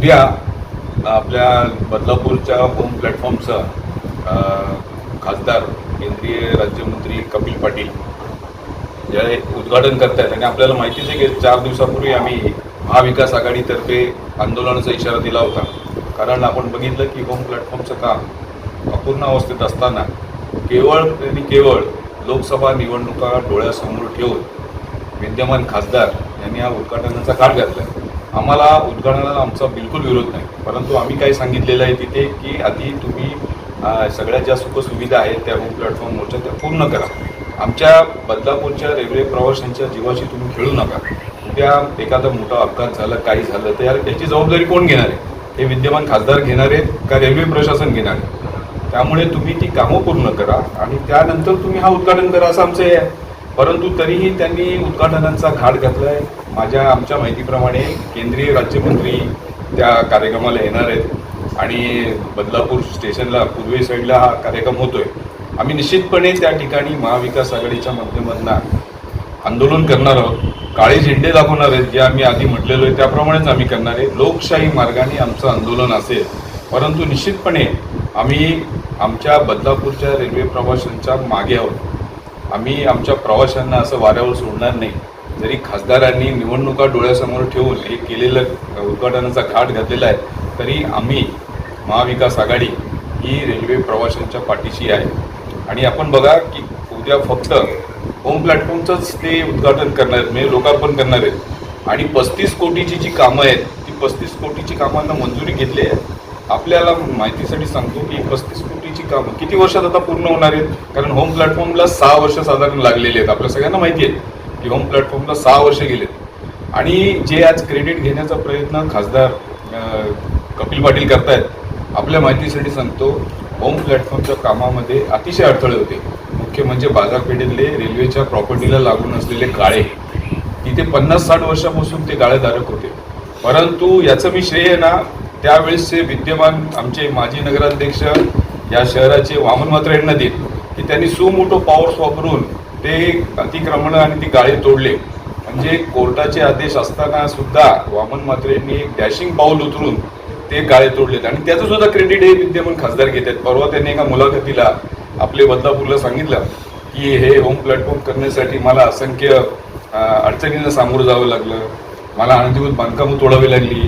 उद्या आपल्या बदलापूरच्या होम प्लॅटफॉर्मचा खासदार केंद्रीय राज्यमंत्री कपिल पाटील जे उद्घाटन करतायत. आणि आपल्याला माहितीच आहे की चार दिवसापूर्वी आम्ही महाविकास आघाडीतर्फे आंदोलनाचा इशारा दिला होता. कारण आपण बघितलं की होम प्लॅटफॉर्मचं काम अपूर्ण अवस्थेत असताना केवळ आणि केवळ लोकसभा निवडणुका डोळ्यासमोर ठेवून विद्यमान खासदार यांनी हा उद्घाटनाचा काळ घातला आम्हाला उद्घाटनाला आमचा बिलकुल विरोध नाही. परंतु आम्ही काय सांगितलेलं आहे तिथे की आधी तुम्ही सगळ्या ज्या सुखसुविधा आहेत त्या होम प्लॅटफॉर्मवरच्या त्या पूर्ण करा. आमच्या बदलापूरच्या रेल्वे प्रवाशांच्या जीवाशी तुम्ही खेळू नका. उद्या एखादा मोठा अपघात झाला काही झालं तर यार त्याची जबाबदारी कोण घेणार आहे? हे विद्यमान खासदार घेणार आहेत का रेल्वे प्रशासन घेणार आहे? त्यामुळे तुम्ही ती कामं पूर्ण करा आणि त्यानंतर तुम्ही हा उद्घाटन करा असं आमचं हे आहे. परंतु तरीही त्यांनी उद्घाटनांचा घाट घातलाय. माझ्या आमच्या माहितीप्रमाणे केंद्रीय राज्यमंत्री त्या कार्यक्रमाला येणार आहेत. आणि बदलापूर स्टेशनला पूर्वे साईडला हा कार्यक्रम होतोय. आम्ही निश्चितपणे त्या ठिकाणी महाविकास आघाडीच्या माध्यमातून आंदोलन करणार आहोत. काळे झेंडे दाखवणार आहेत जे आम्ही आधी म्हटलेलो आहे त्याप्रमाणेच आम्ही करणार आहे. लोकशाही मार्गाने आमचं आंदोलन असेल. परंतु निश्चितपणे आम्ही आमच्या बदलापूरच्या रेल्वे प्रवाशांच्या मागे आहोत. आम्ही आमच्या प्रवाशांना असं वाऱ्यावर सोडणार नाही. जरी खासदारांनी निवडणुका डोळ्यासमोर ठेवून हे केलेलं उद्घाटनाचा घाट घातलेला आहे तरी आम्ही महाविकास आघाडी ही रेल्वे प्रवाशांच्या पाठीशी आहे. आणि आपण बघा की उद्या फक्त होम प्लॅटफॉर्मचंच ते उद्घाटन करणार आहेत म्हणजे लोकार्पण करणार आहेत. आणि पस्तीस कोटीची जी कामं आहेत ती पस्तीस कोटीची कामांना मंजुरी घेतली आहे. आपल्याला माहितीसाठी सांगतो की पस्तीस कोटीची कामं किती वर्षात आता पूर्ण होणार आहेत? कारण होम प्लॅटफॉर्मला सहा वर्ष साधारण लागलेली आहेत. आपल्या सगळ्यांना माहिती आहे की होम प्लॅटफॉर्मला सहा वर्ष गेलेत. आणि जे आज क्रेडिट घेण्याचा प्रयत्न खासदार कपिल पाटील करतायत आपल्या माहितीसाठी सांगतो होम प्लॅटफॉर्मच्या कामामध्ये अतिशय अडथळे होते. मुख्य म्हणजे बाजारपेठेतले रेल्वेच्या प्रॉपर्टीला लागून असलेले गाळे. तिथे पन्नास साठ वर्षापासून ते गाळेधारक होते. परंतु याचं मी श्रेय ना त्यावेळेसचे विद्यमान आमचे माजी नगराध्यक्ष या शहराचे वामन मात्र यांना देत की त्यांनी सुमोठो पॉवर्स वापरून ते अतिक्रमण आणि ती गाळे तोडले. म्हणजे कोर्टाचे आदेश असताना सुद्धा वामन मात्रे यांनी एक डॅशिंग पाऊल उतरून ते गाळे तोडलेत. आणि त्याचं सुद्धा क्रेडिट हे विद्यमान खासदार घेत आहेत परवा त्यांनी एका मुलाखतीला आपले बदलापूरला सांगितलं की हे होम प्लॅटफॉर्म करण्यासाठी मला असंख्य अडचणींना सामोरं जावं लागलं. मला अनधिकृत बांधकामं तोडावी लागली.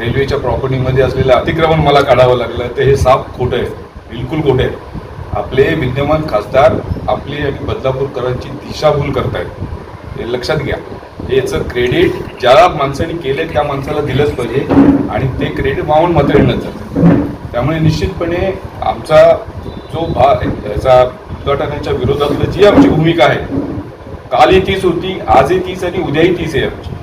रेल्वेच्या प्रॉपर्टीमध्ये असलेलं अतिक्रमण मला काढावं लागलं. तर हे साफ खोटं आहे. बिलकुल खोटं आहे. आपले विद्यमान खासदार आपली आणि बदलापूरकरांची दिशाभूल करतायत. हे लक्षात घ्या. याचं क्रेडिट ज्या माणसाने केले त्या माणसाला दिलंच पाहिजे. आणि ते क्रेडिट वाहून मात्र येणंच जातं त्यामुळे निश्चितपणे आमचा जो भा याचा उद्घाटनाच्या विरोधातलं जी आमची भूमिका आहे कालही तीच होती आजही तीच आणि उद्याही तीच आहे आमची.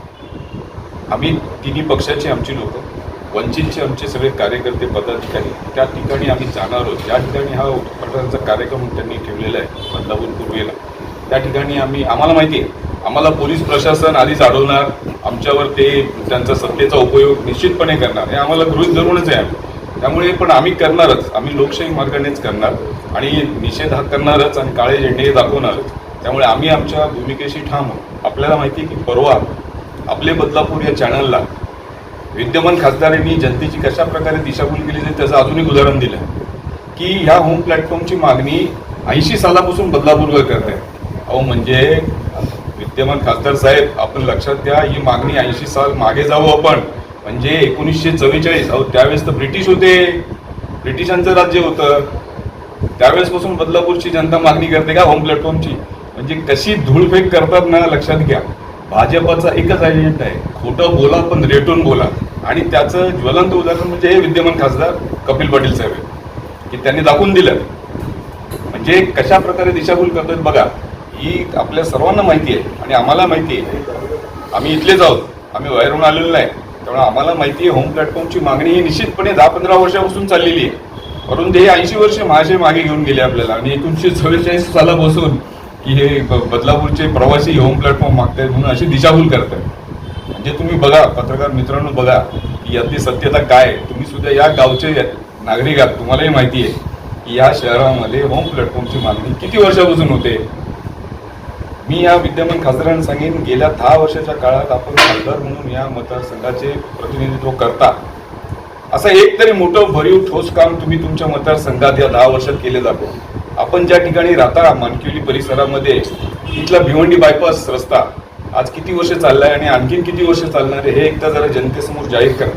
आम्ही तिन्ही पक्षाचे आमची लोक वंचितचे आमचे सगळे कार्यकर्ते पदाधिकारी त्या ठिकाणी आम्ही जाणार आहोत. ज्या ठिकाणी हा उद्घाटनाचा कार्यक्रम त्यांनी ठेवलेला आहे बदलापूर पूर्वेला त्या ठिकाणी आम्ही आम्हाला माहिती आहे आम्हाला पोलीस प्रशासन आधीच अडवणार आमच्यावर ते त्यांचा सत्तेचा उपयोग निश्चितपणे करणार. हे आम्हाला गृहित धरूनच आहे आम्ही. त्यामुळे पण आम्ही करणारच आम्ही लोकशाही मार्गानेच करणार आणि निषेध हा करणारच आणि काळे झेंडे दाखवणारच. त्यामुळे आम्ही आमच्या भूमिकेशी ठाम आहोत. आपल्याला माहिती आहे की परवा आपले बदलापूर या चॅनलला विद्यमान खासदारांनी जनतेची कशा प्रकारे दिशाभूल केली जाईल त्याचं अजून एक उदाहरण दिलं. की ह्या होम प्लॅटफॉर्मची मागणी ऐंशी सालापासून बदलापूरवर करत आहे. अहो म्हणजे विद्यमान खासदार साहेब आपण लक्षात घ्या ही मागणी ऐंशी साल मागे जाऊ आपण. म्हणजे एकोणीसशे चव्वेचाळीस अहो त्यावेळेस तर ब्रिटिश होते. ब्रिटिशांचं राज्य होतं. त्यावेळेसपासून बदलापूरची जनता मागणी करते का होम प्लॅटफॉर्मची म्हणजे कशी धूळफेक करतात ना लक्षात घ्या. भाजपचा एकच एजेंडा आहे. खोटं बोला पण रेटून बोला. आणि त्याचं ज्वलंत उदाहरण म्हणजे हे विद्यमान खासदार कपिल पाटील साहेब आहेत. की त्यांनी दाखवून दिलं. म्हणजे कशा प्रकारे दिशाभूल करतात बघा. ही आपल्या सर्वांना माहिती आहे आणि आम्हाला माहिती आहे. आम्ही इथलेच आहोत. आम्ही बाहेरून आलेलो नाही. त्यामुळे आम्हाला माहिती आहे होम प्लॅटफॉर्मची मागणी ही निश्चितपणे दहा पंधरा वर्षापासून चाललेली आहे. परंतु हे ऐंशी वर्ष माझे मागे घेऊन गेले आपल्याला. आणि एकोणीसशे चव्वेचाळीस बसून की हे बदलापूरचे प्रवासी होम प्लॅटफॉर्म मागतायत म्हणून अशी दिशाभूल करतायत. म्हणजे तुम्ही बघा पत्रकार मित्रांनो बघा की यातली सत्यता काय आहे. तुम्ही सुद्धा या गावचे नागरिक आहात. तुम्हालाही माहिती आहे की या शहरामध्ये होम प्लॅटफॉर्मची मागणी किती वर्षापासून होते? मी या विद्यमान खासदारांना सांगेन गेल्या दहा वर्षाच्या काळात आपण खासदार म्हणून या मतदारसंघाचे प्रतिनिधित्व करता. असं एक तरी मोठं भरीव ठोस काम तुम्ही तुमच्या मतदारसंघात या दहा वर्षात केले जातो. आपण ज्या ठिकाणी राहता मानकिवली परिसरामध्ये इथला भिवंडी बायपास रस्ता आज किती वर्ष चाललाय आणि आणखीन किती वर्ष चालणार आहे हे एकदा जरा जनतेसमोर जाहीर करा.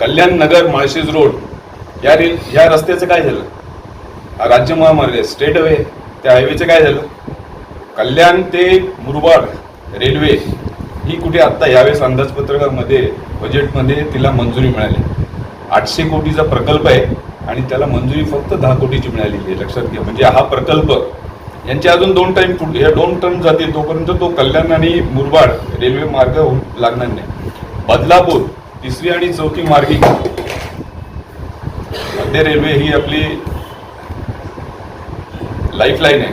कल्याण नगर माळशेज रोड या रेल या रस्त्याचं काय झालं? हा राज्य महामार्ग स्टेट वे त्या हायवेचं काय झालं? कल्याण ते मुरबाड रेल्वे ही कुठे आत्ता यावेळेस अंदाजपत्रकामध्ये बजेटमध्ये तिला मंजुरी मिळाली. आठशे कोटीचा प्रकल्प आहे. आणि त्याला मंजुरी फक्त दहा कोटीची मिळालेली आहे लक्षात घ्या. म्हणजे हा प्रकल्प यांचे अजून दोन टाईम पुढे या दोन टर्म जातील तोपर्यंत तो कल्याण आणि मुरबाड रेल्वे मार्ग होऊ- लागणार नाही. बदलापूर तिसरी आणि चौथी मार्गी. मध्य रेल्वे ही आपली लाईफलाईन आहे.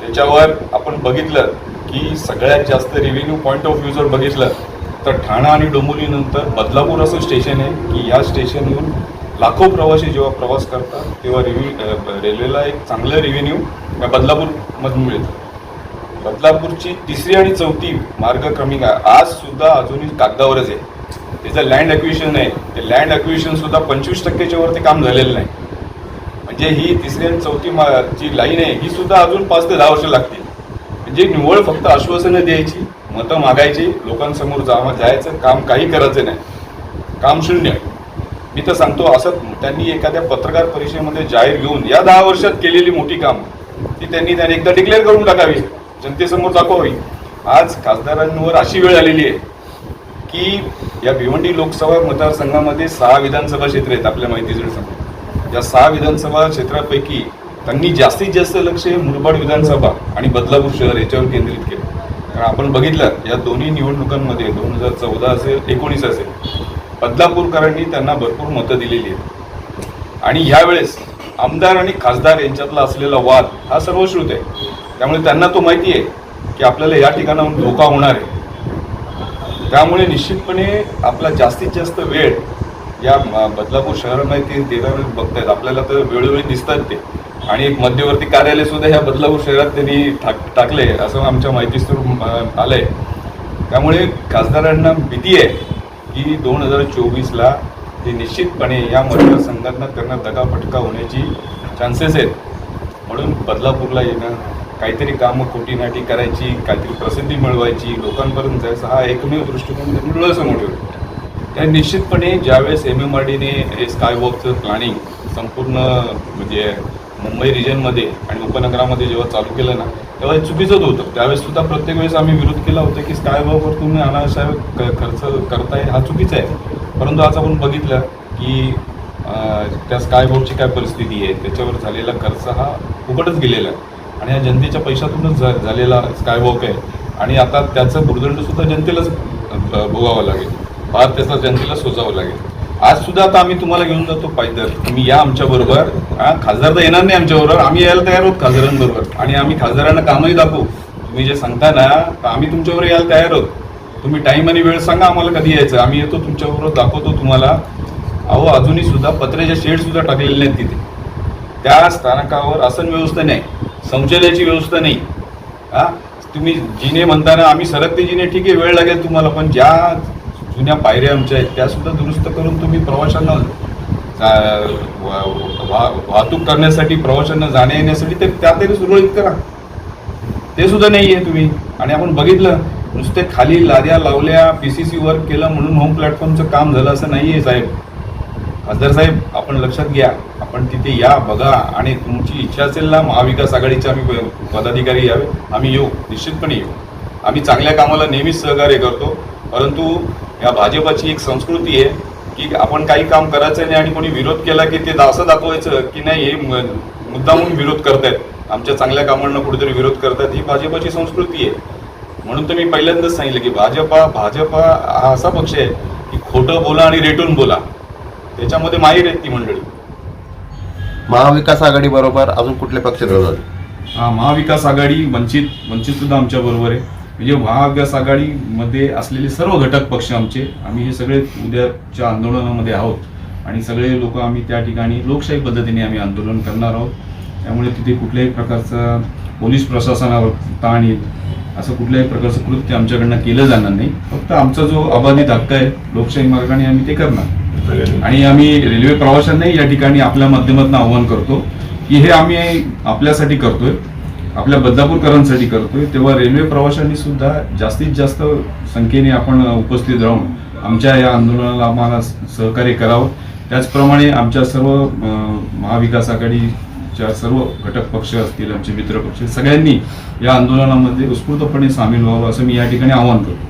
त्याच्यावर आपण बघितलं की सगळ्यात जास्त रेव्हेन्यू पॉईंट ऑफ व्ह्यू जर बघितलं तर ठाणा आणि डोंबिवलीनंतर बदलापूर असं स्टेशन आहे की या स्टेशनवरून लाखो प्रवासी जेव्हा प्रवास करतात तेव्हा रेव्ह्यू रेल्वेला एक चांगलं रेव्हेन्यू या बदलापूरमधून मिळतं. बदलापूरची तिसरी आणि चौथी मार्गक्रमिका आज सुद्धा अजूनही कागदावरच आहे. त्याचं लँड ॲक्विशन आहे ते लँड ॲक्विशन सुद्धा पंचवीस टक्क्याच्या वरती काम झालेलं नाही. म्हणजे ही तिसरी आणि चौथी मा जी लाईन आहे ही सुद्धा अजून पाच ते दहा वर्ष लागतील. म्हणजे निव्वळ फक्त आश्वासनं द्यायची मतं मागायची लोकांसमोर जा जायचं काम काही करायचं नाही. काम शून्य मी तर सांगतो असं त्यांनी एखाद्या पत्रकार परिषदेमध्ये जाहीर घेऊन या दहा वर्षात केलेली मोठी काम ती त्यांनी त्यांनी एकदा डिक्लेअर करून टाकावी. जनतेसमोर दाखवावी. आज खासदारांवर अशी वेळ आलेली आहे की या भिवंडी लोकसभा मतदारसंघामध्ये सहा विधानसभा क्षेत्र आहेत आपल्या माहितीसाठी सांगतो या सहा विधानसभा क्षेत्रापैकी त्यांनी जास्तीत जास्त लक्ष हे मुरबाड विधानसभा आणि बदलापूर शहर याच्यावर केंद्रित केलं. कारण आपण बघितलं या दोन्ही निवडणुकांमध्ये दोन हजार चौदा असेल एकोणीस असेल बदलापूरकरांनी त्यांना भरपूर मतं दिलेली आहेत. आणि ह्यावेळेस आमदार आणि खासदार यांच्यातला असलेला वाद हा सर्वश्रुत आहे. त्यामुळे त्यांना तो माहिती आहे की आपल्याला या ठिकाणाहून धोका होणार आहे. त्यामुळे निश्चितपणे आपला जास्तीत जास्त वेळ या बदलापूर शहरामध्ये ते देणार बघतायत. आपल्याला तर वेळोवेळी दिसतात ते. आणि एक मध्यवर्ती कार्यालय सुद्धा ह्या बदलापूर शहरात त्यांनी टाक टाकले असं आमच्या माहितीस्तून आलंय. त्यामुळे खासदारांना भीती आहे. की दोन हजार चोवीसला हे निश्चितपणे या मतदारसंघांना त्यांना दगाफटका होण्याची चान्सेस आहेत. म्हणून बदलापूरला येणं काहीतरी कामं कोटीनाटी करायची काहीतरी प्रसिद्धी मिळवायची लोकांपर्यंत जायचं हा एकमेव दृष्टिकोन त्यांनी डोळ्यासमोर ठेवला. त्या निश्चितपणे ज्यावेळेस एम एम आर डीने हे स्कायवॉकचं प्लॅनिंग संपूर्ण म्हणजे मुंबई रिजनमध्ये आणि उपनगरामध्ये जेव्हा चालू केलं ना तेव्हा हे चुकीचंच होतं. त्यावेळेस सुद्धा प्रत्येक वेळेस आम्ही विरोध केला होता की स्कायवॉकवर तुम्ही अनावश्यक क- खर्च करताय हा चुकीचा आहे. परंतु आज आपण बघितलं की त्या स्कायवॉकची काय परिस्थिती आहे त्याच्यावर झालेला खर्च हा फुकटच गेलेला आहे. आणि हा जनतेच्या पैशातूनच झा झालेला स्कायवॉक आहे. आणि आता त्याचं भुर्दंडसुद्धा जनतेलाच भोगावं लागेल. भार त्याचा जनतेला सोसावं लागेल. आज सुद्धा आता आम्ही तुम्हाला घेऊन जातो पायदल तुम्ही या आमच्या बरोबर. खासदार तर येणार नाही आमच्या बरोबर. आम्ही यायला तयार आहोत खासदारांबरोबर. आणि आम्ही खासदारांना कामही दाखवू. तुम्ही जे सांगता ना तर आम्ही तुमच्याबरोबर यायला तयार आहोत. तुम्ही टाईम आणि वेळ सांगा आम्हाला कधी यायचं. आम्ही येतो तुमच्याबरोबर दाखवतो तुम्हाला. अहो अजूनही सुद्धा पत्र्याच्या शेड सुद्धा टाकलेले नाहीत तिथे. त्या स्थानकावर आसन व्यवस्था नाही. शौचालयाची व्यवस्था नाही. हा तुम्ही जिने म्हणताना आम्ही सरकते जिने ठीक आहे वेळ लागेल तुम्हाला. पण ज्या जुन्या पायऱ्या आमच्या आहेत त्यासुद्धा दुरुस्त करून तुम्ही प्रवाशांना वा- वाहतूक करण्यासाठी प्रवाशांना जाण्या येण्यासाठी ते त्या तरी सुरळीत करा. ते सुद्धा नाही आहे तुम्ही. आणि आपण बघितलं नुसते खाली लाद्या लावल्या पी सी सी वर्क केलं म्हणून होम प्लॅटफॉर्मचं काम झालं असं नाही आहे साहेब. खासदार साहेब आपण लक्षात घ्या आपण तिथे या बघा आणि तुमची इच्छा असेल ना महाविकास आघाडीचे आम्ही प- पदाधिकारी यावे आम्ही येऊ निश्चितपणे येऊ. आम्ही चांगल्या कामाला नेहमीच सहकार्य करतो परंतु या भाजपाची एक संस्कृती आहे की आपण काही काम करायचं नाही आणि कोणी विरोध केला की ते असं दाखवायचं की नाही हे मुद्दामून विरोध करतायत. आमच्या चांगल्या कामांना कुठेतरी विरोध करतायत. ही भाजपाची संस्कृती आहे. म्हणून तर मी पहिल्यांदाच सांगितलं की भाजपा भाजपा हा असा पक्ष आहे की खोटं बोला आणि रेटून बोला. त्याच्यामध्ये माहीर आहेत ती मंडळी. महाविकास आघाडी बरोबर अजून कुठले पक्ष हा, महाविकास आघाडी वंचित वंचित सुद्धा आमच्या बरोबर आहे. म्हणजे महाविकास आघाडीमध्ये असलेले सर्व घटक पक्ष आमचे आम्ही हे सगळे उद्याच्या आंदोलनामध्ये आहोत. आणि सगळे लोक आम्ही त्या ठिकाणी लोकशाही पद्धतीने आम्ही आंदोलन करणार आहोत. त्यामुळे तिथे कुठल्याही प्रकारचं पोलीस प्रशासनावर ताण येईल असं कुठल्याही प्रकारचं कृत्य आमच्याकडनं केलं जाणार नाही. फक्त आमचा जो अबाधित हक्क आहे लोकशाही मार्गाने आम्ही ते करणार. आणि आम्ही रेल्वे प्रवाशांनाही या ठिकाणी आपल्या माध्यमातून आव्हान करतो की हे आम्ही आपल्यासाठी करतोय. आपल्या बदलापूरकरांसाठी करतोय तेव्हा रेल्वे प्रवाशांनी सुद्धा जास्तीत जास्त संख्येने आपण उपस्थित राहून आमच्या या आंदोलनाला आम्हाला सहकार्य करावं. त्याचप्रमाणे आमच्या सर्व महाविकास आघाडीच्या सर्व घटक पक्ष असतील आमचे मित्र पक्ष सगळ्यांनी या आंदोलनामध्ये उत्स्फूर्तपणे सामील व्हावं असं मी या ठिकाणी आवाहन करतो.